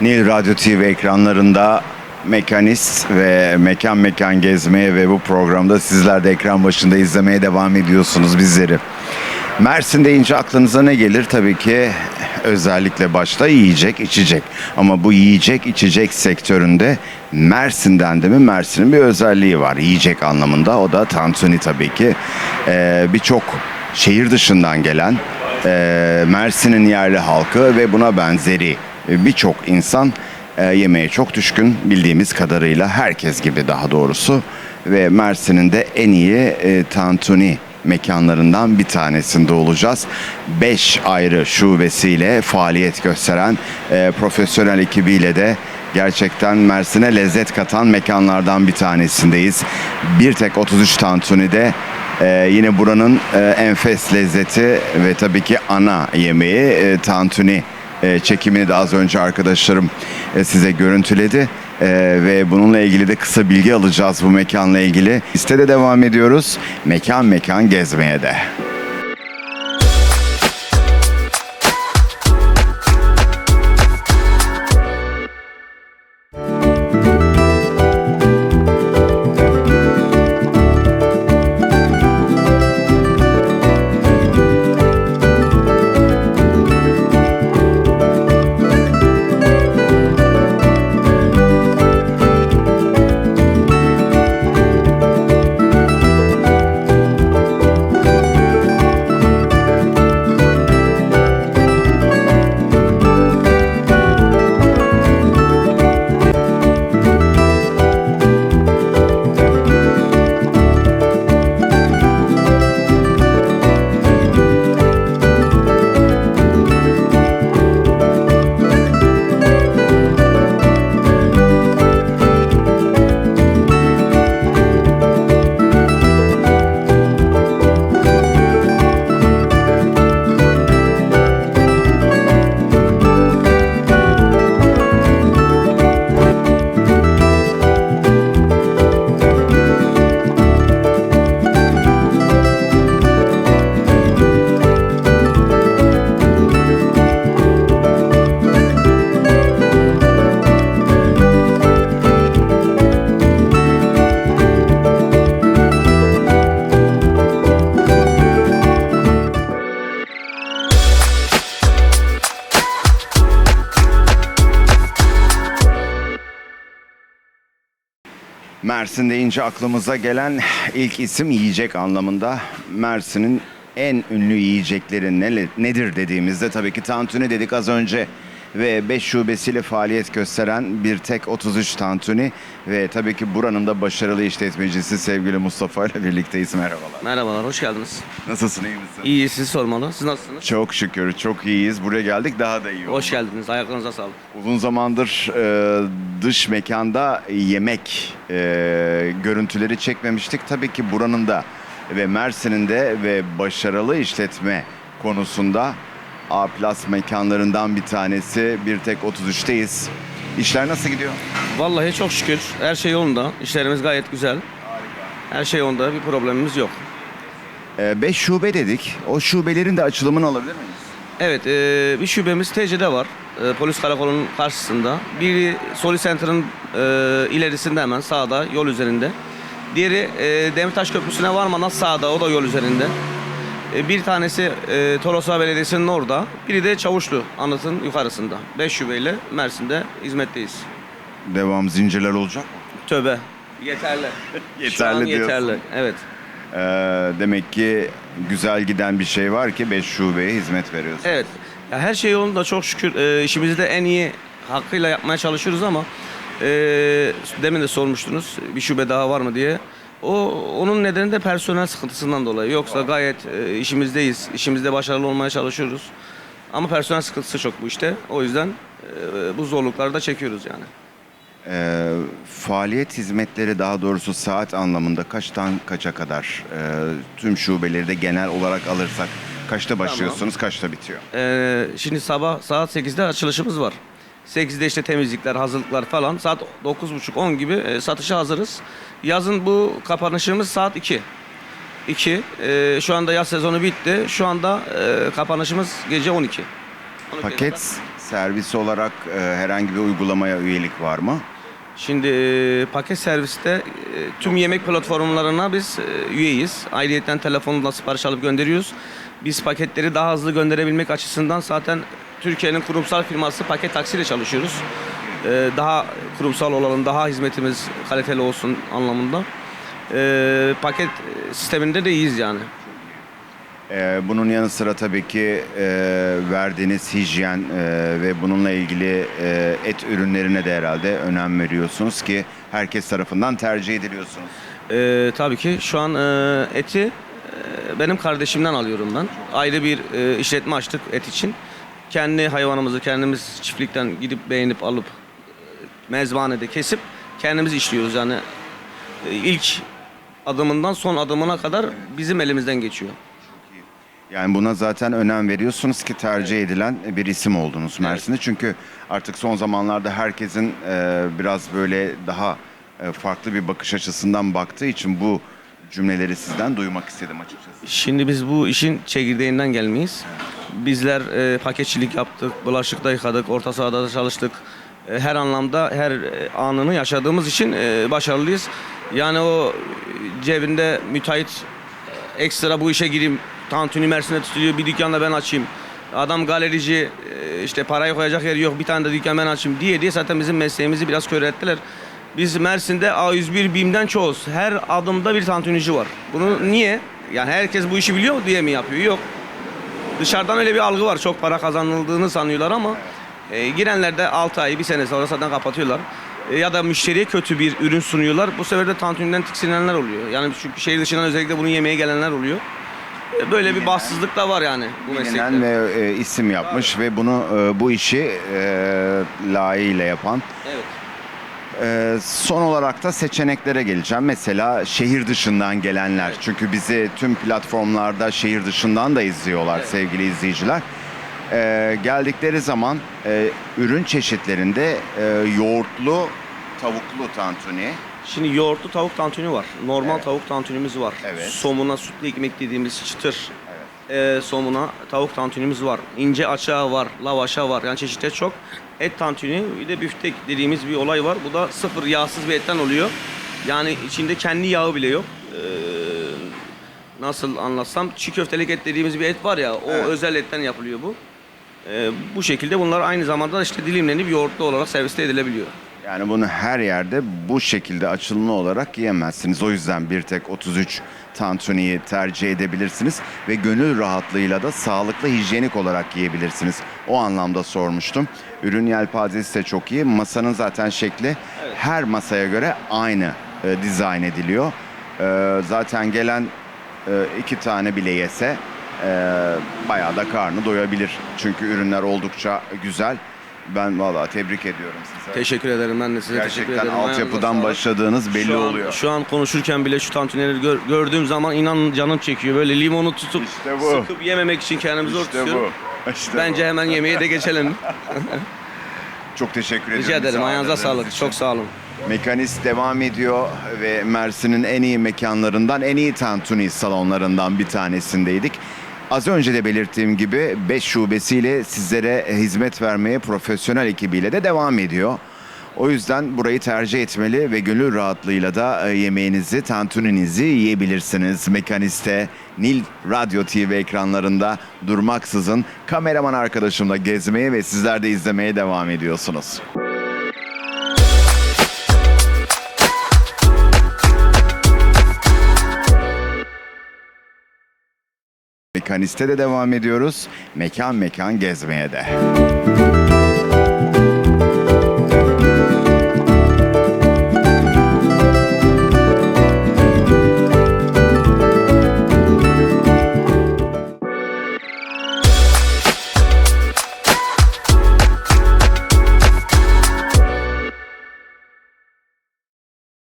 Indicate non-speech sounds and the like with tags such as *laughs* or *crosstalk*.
Nil Radyo TV ekranlarında mekanist ve mekan mekan gezmeye ve bu programda sizler de ekran başında izlemeye devam ediyorsunuz bizleri. Mersin deyince aklınıza ne gelir? Tabii ki özellikle başta yiyecek, içecek. Ama bu yiyecek, içecek sektöründe Mersin'den de mi? Mersin'in bir özelliği var yiyecek anlamında. O da tantuni tabii ki. Ee, Birçok şehir dışından gelen e, Mersin'in yerli halkı ve buna benzeri birçok insan e, yemeğe çok düşkün bildiğimiz kadarıyla herkes gibi daha doğrusu ve Mersin'in de en iyi e, tantuni mekanlarından bir tanesinde olacağız. 5 ayrı şubesiyle faaliyet gösteren e, profesyonel ekibiyle de gerçekten Mersin'e lezzet katan mekanlardan bir tanesindeyiz. Bir tek 33 Tantuni'de ee, yine buranın e, enfes lezzeti ve tabii ki ana yemeği e, tantuni e, çekimini de az önce arkadaşlarım e, size görüntüledi. E, ve bununla ilgili de kısa bilgi alacağız bu mekanla ilgili. Listede devam ediyoruz. Mekan mekan gezmeye de. Mersin deyince aklımıza gelen ilk isim yiyecek anlamında. Mersin'in en ünlü yiyecekleri ne, nedir dediğimizde tabii ki tantuni dedik az önce ve 5 şubesiyle faaliyet gösteren bir tek 33 tantuni ve tabii ki buranın da başarılı işletmecisi sevgili Mustafa ile birlikteyiz. Merhabalar. Merhabalar, hoş geldiniz. Nasılsın iyi misin? İyi, sizi sormalı. Siz nasılsınız? Çok şükür çok iyiyiz. Buraya geldik daha da iyi oldu. Hoş geldiniz, ayaklarınıza sağlık. Uzun zamandır e, dış mekanda yemek e, görüntüleri çekmemiştik. Tabii ki buranın da ve Mersin'in de ve başarılı işletme konusunda A plus mekanlarından bir tanesi. Bir tek 33'teyiz. İşler nasıl gidiyor? Vallahi çok şükür, her şey yolunda. İşlerimiz gayet güzel. Her şey yolunda, bir problemimiz yok. 5 şube dedik. O şubelerin de açılımını alabilir miyiz? Evet, e, bir şubemiz TC'de var. E, polis karakolunun karşısında. Biri Soli Center'ın e, ilerisinde hemen sağda, yol üzerinde. Diğeri e, Demirtaş Köprüsü'ne varmadan sağda, o da yol üzerinde. E, bir tanesi e, Toroslar Belediyesi'nin orada. Biri de Çavuşlu anıtın yukarısında. 5 şubeyle Mersin'de hizmetteyiz. Devam zincirler olacak mı? Tövbe. Yeterli. Yeterli *laughs* Şu an diyorsun. yeterli. Evet. E, demek ki güzel giden bir şey var ki 5 şubeye hizmet veriyorsun. Evet. Ya her şey yolunda çok şükür. E, işimizi de en iyi hakkıyla yapmaya çalışıyoruz ama e, demin de sormuştunuz bir şube daha var mı diye. O onun nedeni de personel sıkıntısından dolayı. Yoksa gayet e, işimizdeyiz. İşimizde başarılı olmaya çalışıyoruz. Ama personel sıkıntısı çok bu işte. O yüzden e, bu zorlukları da çekiyoruz yani. Ee, faaliyet hizmetleri daha doğrusu saat anlamında kaçtan kaça kadar e, tüm şubeleri de genel olarak alırsak kaçta başlıyorsunuz kaçta bitiyor? Ee, şimdi sabah saat 8'de açılışımız var. 8'de işte temizlikler, hazırlıklar falan. Saat 9.30-10 gibi e, satışa hazırız. Yazın bu kapanışımız saat 2. 2. Ee, şu anda yaz sezonu bitti. Şu anda e, kapanışımız gece 12. 12'ye Paket kadar. servis olarak e, herhangi bir uygulamaya üyelik var mı? Şimdi e, paket serviste e, tüm yemek platformlarına biz e, üyeyiz. Ayrıyeten telefonla sipariş alıp gönderiyoruz. Biz paketleri daha hızlı gönderebilmek açısından zaten Türkiye'nin kurumsal firması paket taksiyle çalışıyoruz. Daha kurumsal olalım, daha hizmetimiz kaliteli olsun anlamında. Paket sisteminde de iyiyiz yani. Ee, bunun yanı sıra tabii ki e, verdiğiniz hijyen e, ve bununla ilgili e, et ürünlerine de herhalde önem veriyorsunuz ki herkes tarafından tercih ediliyorsunuz. Ee, tabii ki şu an eti benim kardeşimden alıyorum ben. Ayrı bir işletme açtık et için. Kendi hayvanımızı kendimiz çiftlikten gidip beğenip alıp e, mezbanede kesip kendimiz işliyoruz yani. İlk adımından son adımına kadar bizim elimizden geçiyor. Yani buna zaten önem veriyorsunuz ki tercih edilen bir isim oldunuz Mersin'de. Çünkü artık son zamanlarda herkesin e, biraz böyle daha e, farklı bir bakış açısından baktığı için bu cümleleri sizden duymak istedim açıkçası. Şimdi biz bu işin çekirdeğinden gelmeyiz. Bizler e, paketçilik yaptık, bulaşıkta yıkadık, orta sahada da çalıştık. E, her anlamda her e, anını yaşadığımız için e, başarılıyız. Yani o e, cebinde müteahhit e, ekstra bu işe gireyim, tantuni Mersin'e tutuluyor, bir dükkanda ben açayım. Adam galerici, e, işte parayı koyacak yer yok, bir tane de dükkan ben açayım diye diye zaten bizim mesleğimizi biraz kör ettiler. Biz Mersin'de A101 BİM'den çoğuz. Her adımda bir tantunici var. Bunu niye? Yani herkes bu işi biliyor diye mi yapıyor? Yok. Dışarıdan öyle bir algı var. Çok para kazanıldığını sanıyorlar ama e, girenler de 6 ay, bir sene sonra zaten kapatıyorlar. E, ya da müşteriye kötü bir ürün sunuyorlar. Bu sefer de tantuniden tiksinenler oluyor. Yani çünkü şehir dışından özellikle bunu yemeye gelenler oluyor. E, böyle bir bahtsızlık da var yani bu meslekte. Bilinen ve e, isim yapmış ve bunu e, bu işi e, layığıyla yapan. Evet. E, son olarak da seçeneklere geleceğim. Mesela şehir dışından gelenler. Çünkü bizi tüm platformlarda şehir dışından da izliyorlar sevgili izleyiciler. E, geldikleri zaman e, ürün çeşitlerinde e, yoğurtlu, tavuklu tantuni. Şimdi yoğurtlu tavuk tantuni var. Normal Evet. tavuk tantunimiz var. Evet. Somuna sütlü ekmek dediğimiz çıtır e, somuna tavuk tantunimiz var. İnce açığa var, lavaşa var. Yani çeşitleri çok. Et tantuni bir de büftek dediğimiz bir olay var. Bu da sıfır yağsız bir etten oluyor. Yani içinde kendi yağı bile yok. E, nasıl anlatsam çiğ köftelik et dediğimiz bir et var ya o Evet. özel etten yapılıyor bu. E, bu şekilde bunlar aynı zamanda işte dilimlenip yoğurtlu olarak serviste edilebiliyor. Yani bunu her yerde bu şekilde açılımlı olarak yiyemezsiniz. O yüzden bir tek 33 tantuniyi tercih edebilirsiniz ve gönül rahatlığıyla da sağlıklı hijyenik olarak yiyebilirsiniz. O anlamda sormuştum. Ürün yelpazesi de çok iyi. Masanın zaten şekli her masaya göre aynı e, dizayn ediliyor. E, zaten gelen e, iki tane bile yese e, bayağı da karnı doyabilir. Çünkü ürünler oldukça güzel. Ben vallahi tebrik ediyorum size. Teşekkür ederim ben de size teşekkür Gerçekten ederim. Ayağınıza altyapıdan sağlık. başladığınız belli şu an, oluyor. Şu an konuşurken bile şu tantunileri gör- gördüğüm zaman inan canım çekiyor. Böyle limonu tutup İşte bu. sıkıp yememek için kendimizi zor İşte tutuyorum. bu. İşte Bence bu. hemen yemeğe de geçelim. *laughs* Çok teşekkür ediyorum. Rica ederim. Ayağınıza sağlık. için. Çok sağ olun. Mekanist devam ediyor ve Mersin'in en iyi mekanlarından, en iyi tantuni salonlarından bir tanesindeydik. Az önce de belirttiğim gibi 5 şubesiyle sizlere hizmet vermeye profesyonel ekibiyle de devam ediyor. O yüzden burayı tercih etmeli ve gönül rahatlığıyla da e, yemeğinizi, tantuninizi yiyebilirsiniz. Mekaniste, Nil Radyo TV ekranlarında durmaksızın kameraman arkadaşımla gezmeye ve sizler de izlemeye devam ediyorsunuz. Mekaniste de devam ediyoruz. Mekan mekan gezmeye de.